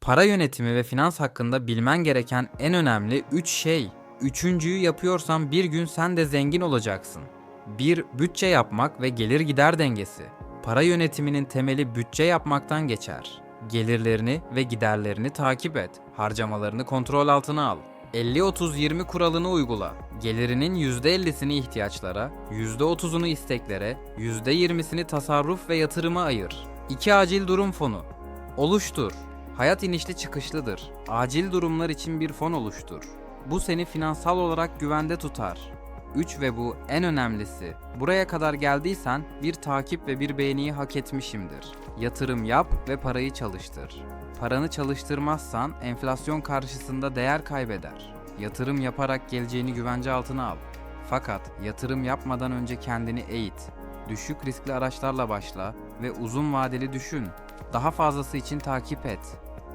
Para yönetimi ve finans hakkında bilmen gereken en önemli 3 şey. Üçüncüyü yapıyorsan bir gün sen de zengin olacaksın. 1. Bütçe yapmak ve gelir gider dengesi. Para yönetiminin temeli bütçe yapmaktan geçer. Gelirlerini ve giderlerini takip et. Harcamalarını kontrol altına al. 50-30-20 kuralını uygula. Gelirinin %50'sini ihtiyaçlara, %30'unu isteklere, %20'sini tasarruf ve yatırıma ayır. 2 acil durum fonu. Oluştur. Hayat inişli çıkışlıdır. Acil durumlar için bir fon oluştur. Bu seni finansal olarak güvende tutar. 3 ve bu en önemlisi. Buraya kadar geldiysen bir takip ve bir beğeniyi hak etmişimdir. Yatırım yap ve parayı çalıştır. Paranı çalıştırmazsan enflasyon karşısında değer kaybeder. Yatırım yaparak geleceğini güvence altına al. Fakat yatırım yapmadan önce kendini eğit. Düşük riskli araçlarla başla ve uzun vadeli düşün. Daha fazlası için takip et.